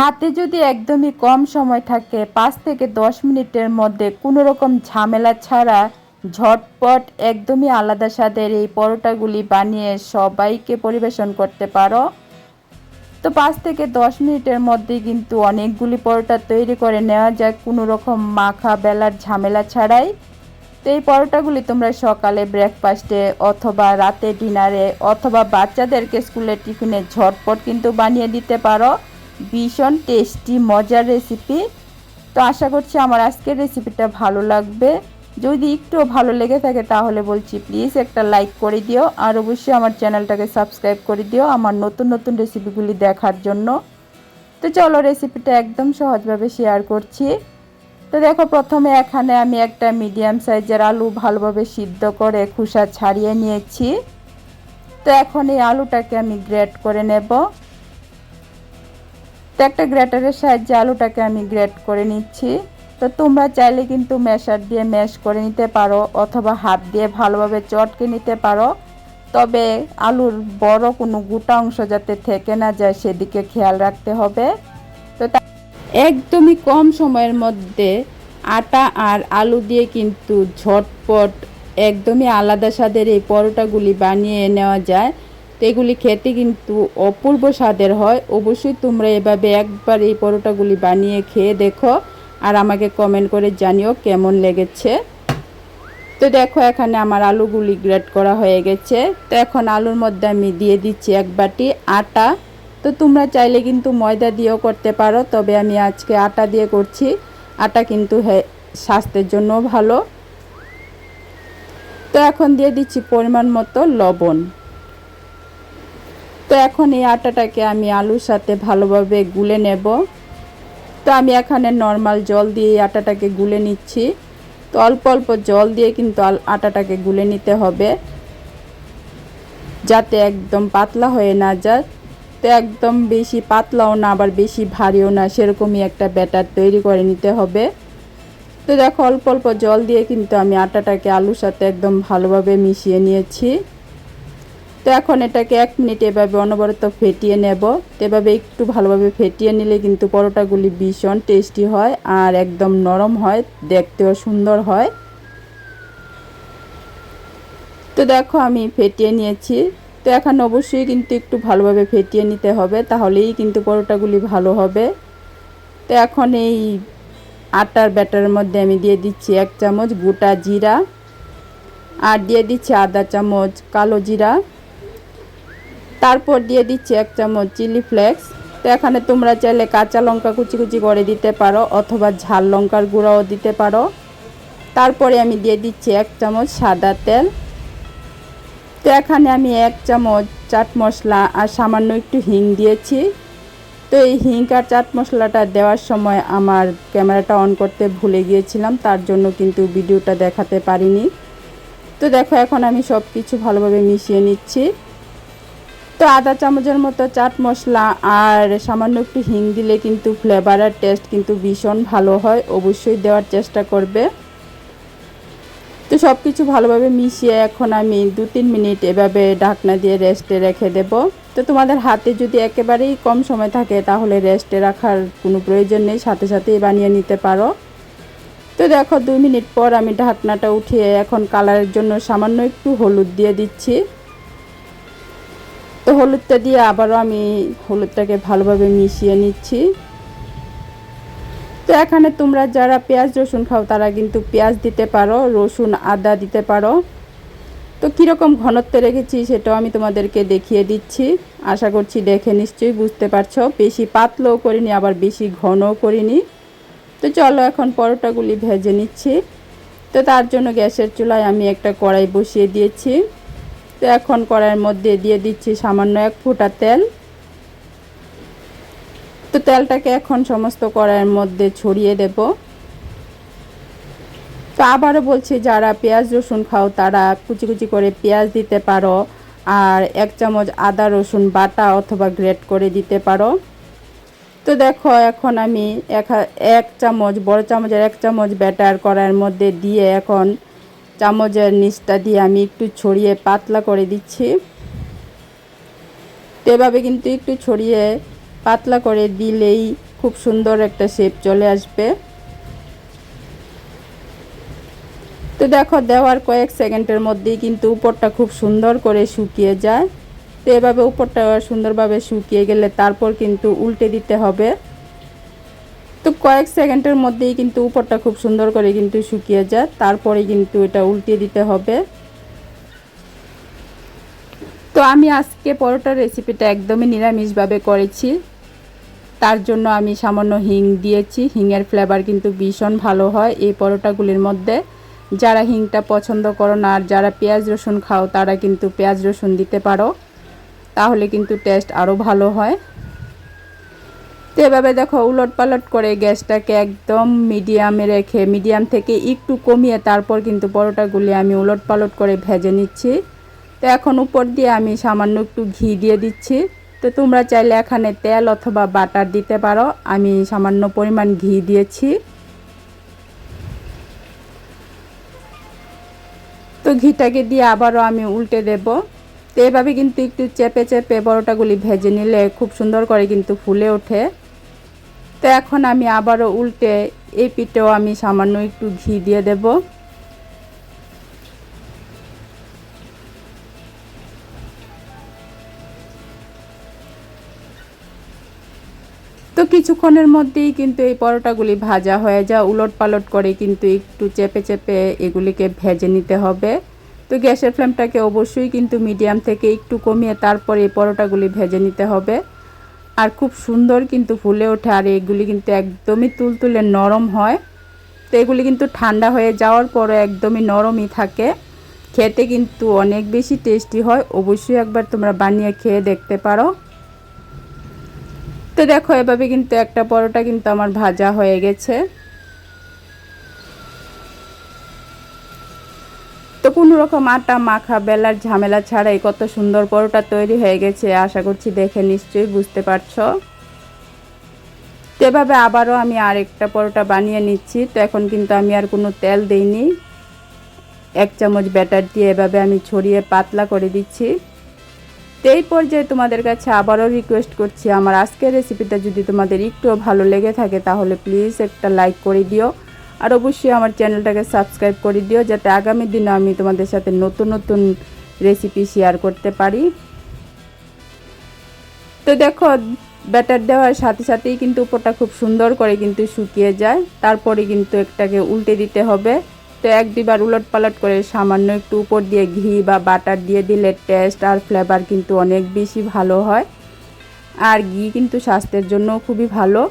হাতে যদি একদমই কম সময় থাকে, পাঁচ থেকে দশ মিনিটের মধ্যে কোনো রকম ঝামেলা ছাড়া ঝটপট একদমই আলাদা স্বাদের এই পরোটাগুলি বানিয়ে সবাইকে পরিবেশন করতে পারো। তো পাঁচ থেকে দশ মিনিটের মধ্যে কিন্তু অনেকগুলি পরোটা তৈরি করে নেওয়া যায়, কোনো রকম মাখা বেলার ঝামেলা ছাড়াই। তো এই পরোটাগুলি তোমরা সকালে ব্রেকফাস্টে অথবা রাতে ডিনারে অথবা বাচ্চাদেরকে স্কুলের টিফিনে ঝটপট কিন্তু বানিয়ে দিতে পারো। ভীষণ টেস্টি মজার রেসিপি তো আশা করছি আমার আজকের রেসিপিটা ভালো লাগবে। যদি একটু ভালো লেগে থাকে তাহলে বলছি প্লিজ একটা লাইক করে দিও। আর অবশ্যই আমার চ্যানেলটাকে সাবস্ক্রাইব করে দিও আমার নতুন নতুন রেসিপিগুলি দেখার জন্য। তো চলো রেসিপিটা একদম সহজভাবে শেয়ার করছি। তো দেখো প্রথমে এখানে আমি একটা মিডিয়াম সাইজের আলু ভালোভাবে সিদ্ধ করে খোসা ছাড়িয়ে নিয়েছি। তো এখন এই আলুটাকে আমি গ্রেট করে নেব। তো একটা গ্রেটারের সাহায্যে আলুটাকে আমি গ্রেট করে নিচ্ছি। তো তোমরা চাইলে কিন্তু ম্যাশার দিয়ে ম্যাশ করে নিতে পারো অথবা হাত দিয়ে ভালোভাবে চটকে নিতে পারো। তবে আলুর বড় কোনো গোটা অংশ যাতে থেকে না যায় সেদিকে খেয়াল রাখতে হবে। তো একদমই কম সময়ের মধ্যে আটা আর আলু দিয়ে কিন্তু ঝটপট একদমই আলাদা স্বাদের এই পরোটাগুলি বানিয়ে নেওয়া যায়। তো এগুলি খেতে কিন্তু অপূর্ব স্বাদের হয়। অবশ্যই তোমরা এভাবে একবার এই পরোটাগুলি বানিয়ে খেয়ে দেখো আর আমাকে কমেন্ট করে জানিও কেমন লেগেছে। তো দেখো এখানে আমার আলুগুলি গ্রেট করা হয়ে গেছে। তো এখন আলুর মধ্যে আমি দিয়ে দিচ্ছি এক বাটি আটা। তো তোমরা চাইলে কিন্তু ময়দা দিয়েও করতে পারো, তবে আমি আজকে আটা দিয়ে করছি। আটা কিন্তু স্বাস্থ্যের জন্য ভালো। তো এখন দিয়ে দিচ্ছি পরিমাণ মতো লবণ। তো এখন এই আটাটাকে আমি আলুর সাথে ভালোভাবে গুলে নেব। তো আমি এখানে নর্মাল জল দিয়ে আটাটাকে গুলে নিচ্ছি। তো অল্প অল্প জল দিয়ে কিন্তু আটাটাকে গুলে নিতে হবে। যাতে একদম পাতলা হয়ে না যায়। তো একদম বেশি পাতলাও না, আবার বেশি ভারীও না, সেরকমই একটা ব্যাটার তৈরি করে নিতে হবে। তো দেখো, অল্প অল্প জল দিয়ে কিন্তু আমি আটাটাকে আলুর সাথে একদম ভালোভাবে মিশিয়ে নিয়েছি। তো এখন এটাকে এক মিনিট এভাবে অনবরত ফেটিয়ে নেব। তো এভাবে একটু ভালোভাবে ফেটিয়ে নিলে কিন্তু পরোটাগুলি ভীষণ টেস্টি হয় আর একদম নরম হয়, দেখতেও সুন্দর হয়। তো দেখো আমি ফেটিয়ে নিয়েছি। তো এখন অবশ্যই কিন্তু একটু ভালোভাবে ফেটিয়ে নিতে হবে, তাহলেই কিন্তু পরোটাগুলি ভালো হবে। তো এখন এই আটার ব্যাটারের মধ্যে আমি দিয়ে দিচ্ছি এক চামচ গোটা জিরা আর দিয়ে দিচ্ছি আধা চামচ কালো জিরা। তারপর দিয়ে দিচ্ছি এক চামচ চিলি ফ্লেক্স। তো এখানে তোমরা চাইলে কাঁচা লঙ্কা কুচি কুচি করে দিতে পারো, অথবা ঝাল লঙ্কার গুঁড়াও দিতে পারো। তারপরে আমি দিয়ে দিচ্ছি এক চামচ সাদা তেল। তো এখানে আমি এক চামচ চাট মশলা আর সামান্য একটু হিং দিয়েছি। তো এই হিং আর চাট মশলাটা দেওয়ার সময় আমার ক্যামেরাটা অন করতে ভুলে গিয়েছিলাম, তার জন্য কিন্তু ভিডিওটা দেখাতে পারিনি। তো দেখো, এখন আমি সব কিছু ভালোভাবে মিশিয়ে নিচ্ছি। তো আধা চামচের মতো চাট মশলা আর সামান্য একটু হিং দিলে কিন্তু ফ্লেভার আর টেস্ট কিন্তু ভীষণ ভালো হয়। অবশ্যই দেওয়ার চেষ্টা করবে। তো সব কিছু ভালোভাবে মিশিয়ে এখন আমি দু তিন মিনিট এভাবে ঢাকনা দিয়ে রেস্টে রেখে দেব। তো তোমাদের হাতে যদি একেবারেই কম সময় থাকে তাহলে রেস্টে রাখার কোনো প্রয়োজন নেই, সাথে সাথেই বানিয়ে নিতে পারো। তো দেখো, দুই মিনিট পর আমি ঢাকনাটা উঠিয়ে এখন কালারের জন্য সামান্য একটু হলুদ দিয়ে দিচ্ছি। তো হলুদটা দিয়ে আবারও আমি হলুদটাকে ভালোভাবে মিশিয়ে নিচ্ছি। তো এখানে তোমরা যারা পেঁয়াজ, রসুন খাও, তারা কিন্তু পেঁয়াজ দিতে পারো, রসুন, আদা দিতে পারো। তো কীরকম ঘনত্ব রেখেছি সেটাও আমি তোমাদেরকে দেখিয়ে দিচ্ছি। আশা করছি দেখে নিশ্চয়ই বুঝতে পারছ। বেশি পাতলাও করিনি, আবার বেশি ঘনও করিনি। তো চলো এখন পরোটাগুলি ভেজে নিচ্ছি। তো তার জন্য গ্যাসের চুলায় আমি একটা কড়াই বসিয়ে দিয়েছি। তো এখন কড়াইয়ের মধ্যে দিয়ে দিচ্ছি সামান্য এক ফুটা তেল। তো তেলটাকে এখন সমস্ত কড়াইয়ের মধ্যে ছড়িয়ে দেব। তো আবারও বলছি, যারা পেঁয়াজ, রসুন খাও, তারা কুচি কুচি করে পেঁয়াজ দিতে পারো আর এক চামচ আদা, রসুন বাটা অথবা গ্রেট করে দিতে পারো। তো দেখো, এখন আমি এক এক চামচ, বড় চামচের এক চামচ ব্যাটার কড়াইয়ের মধ্যে দিয়ে এখন চামচের নিচটা দিয়ে আমি একটু ছড়িয়ে পাতলা করে দিচ্ছি। তো এভাবে কিন্তু একটু ছড়িয়ে পাতলা করে দিলেই খুব সুন্দর একটা শেপ চলে আসবে। তো দেখো, দেওয়ার কয়েক সেকেন্ডের মধ্যেই কিন্তু উপরটা খুব সুন্দর করে শুকিয়ে যায়। তো এভাবে উপরটা সুন্দরভাবে শুকিয়ে গেলে তারপর কিন্তু উল্টে দিতে হবে। তো কয়েক সেকেন্ডের মধ্যেই কিন্তু উপরটা খুব সুন্দর করে কিন্তু শুকিয়ে যায়। তারপরে কিন্তু এটা উল্টে দিতে হবে। তো আমি আজকে পরোটার রেসিপিটা একদমই নিরামিষভাবে করেছি। তার জন্য আমি সামান্য হিং দিয়েছি। হিংয়ের ফ্লেভার কিন্তু ভীষণ ভালো হয় এই পরোটাগুলির মধ্যে। যারা হিংটা পছন্দ করো না আর যারা পেঁয়াজ রসুন খাও, তারা কিন্তু পেঁয়াজ রসুন দিতে পারো। তাহলে কিন্তু টেস্ট আরও ভালো হয়। তো এভাবে দেখো উলট পালট করে গ্যাসটাকে একদম মিডিয়ামে রেখে, মিডিয়াম থেকে একটু কমিয়ে তারপর কিন্তু পরোটা পরোটাগুলি আমি উলট পালট করে ভেজে নিচ্ছি। তো এখন উপর দিয়ে আমি সামান্য একটু ঘি দিয়ে দিচ্ছি। তো তোমরা চাইলে এখানে তেল অথবা বাটার দিতে পারো। আমি সামান্য পরিমাণ ঘি দিয়েছি। তো ঘিটাকে দিয়ে আবারও আমি উল্টে দেব। তো এভাবে কিন্তু একটু চেপে চেপে পরোটাগুলি ভেজে নিলে খুব সুন্দর করে কিন্তু ফুলে ওঠে। তো এখন আমি আবারও উল্টে এই পিঠেও আমি সামান্য একটু ঘি দিয়ে দেবো। তো কিছুক্ষণের মধ্যেই কিন্তু এই পরোটাগুলি ভাজা হয়ে যা উলট পালট করে কিন্তু একটু চেপে চেপে এগুলিকে ভেজে নিতে হবে। তো গ্যাসের ফ্লেমটাকে অবশ্যই কিন্তু মিডিয়াম থেকে একটু কমিয়ে তারপরে এই পরোটাগুলি ভেজে নিতে হবে। আর খুব সুন্দর কিন্তু ফুলে ওঠে আর এগুলি কিন্তু একদমই তুলতুলে নরম হয়। তো এগুলি কিন্তু ঠান্ডা হয়ে যাওয়ার পরও একদমই নরমই থাকে। খেতে কিন্তু অনেক বেশি টেস্টি হয়। অবশ্যই একবার তোমরা বানিয়ে খেয়ে দেখতে পারো। তো দেখো, এভাবে কিন্তু একটা পরোটা কিন্তু আমার ভাজা হয়ে গেছে। তো কোনো রকম আটা মাখা, বেলার ঝামেলা ছাড়াই কত সুন্দর পরোটা তৈরি হয়ে গেছে, আশা করছি দেখে নিশ্চয়ই বুঝতে পারছ। তো এভাবে আবারও আমি আরেকটা পরোটা বানিয়ে নিচ্ছি, তো এখন কিন্তু আমি আর কোনো তেল দেইনি। এক চামচ ব্যাটার দিয়ে এভাবে আমি ছড়িয়ে পাতলা করে দিচ্ছি। তো এই পর্যায়ে তোমাদের কাছে আবারও রিকোয়েস্ট করছি, আমার আজকের রেসিপিটা যদি তোমাদের একটুও ভালো লেগে থাকে তাহলে প্লিজ একটা লাইক করে দিও। আর অবশ্যই আমার চ্যানেলটাকে সাবস্ক্রাইব করে দিও, যাতে আগামী দিনে আমি তোমাদের সাথে নতুন নতুন রেসিপি শেয়ার করতে পারি। তো দেখো ব্যাটার দেওয়ার সাথে সাথেই কিন্তু উপরটা খুব সুন্দর করে কিন্তু শুকিয়ে যায়। তারপরে কিন্তু একটাকে উল্টে দিতে হবে। তো এক দুবার উলট পালট করে সামান্য একটু উপর দিয়ে ঘি বা বাটার দিয়ে দিলে টেস্ট আর ফ্লেভার কিন্তু অনেক বেশি ভালো হয়। আর ঘি কিন্তু স্বাস্থ্যের জন্য খুবই ভালো।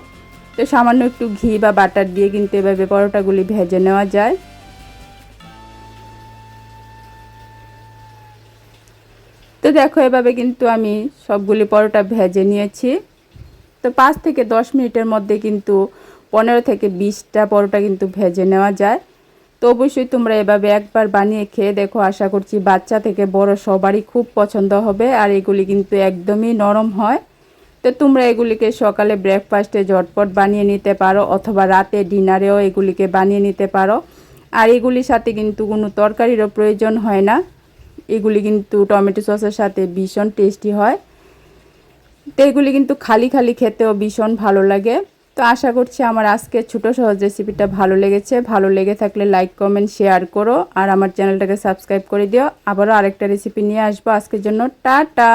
তো সামান্য একটু ঘি বা বাটার দিয়ে কিন্তু এভাবে পরোটাগুলি ভেজে নেওয়া যায়। তো দেখো, এভাবে কিন্তু আমি সবগুলি পরোটা ভেজে নিয়েছি। তো পাঁচ থেকে দশ মিনিটের মধ্যে কিন্তু পনেরো থেকে বিশটা পরোটা কিন্তু ভেজে নেওয়া যায়। তো অবশ্যই তোমরা এভাবে একবার বানিয়ে খেয়ে দেখো, আশা করছি বাচ্চা থেকে বড় সবারই খুব পছন্দ হবে আর এগুলি কিন্তু একদমই নরম হয়। তো তোমরা এগুলিকে সকালে ব্রেকফাস্টে ঝটপট বানিয়ে নিতে পারো অথবা রাতে ডিনারেও এগুলিকে বানিয়ে নিতে পারো। আর এগুলির সাথে কিন্তু কোনো তরকারিরও প্রয়োজন হয় না। এগুলি কিন্তু টমেটো সসের সাথে ভীষণ টেস্টি হয়। তো এগুলি কিন্তু খালি খালি খেতেও ভীষণ ভালো লাগে। তো আশা করছি আমার আজকে ছোটো সহজ রেসিপিটা ভালো লেগেছে। ভালো লেগে থাকলে লাইক কমেন্ট শেয়ার করো। আর আমার চ্যানেলটাকে সাবস্ক্রাইব করে দিও। আবারও আরেকটা রেসিপি নিয়ে আসব। আজকের জন্য টাটা!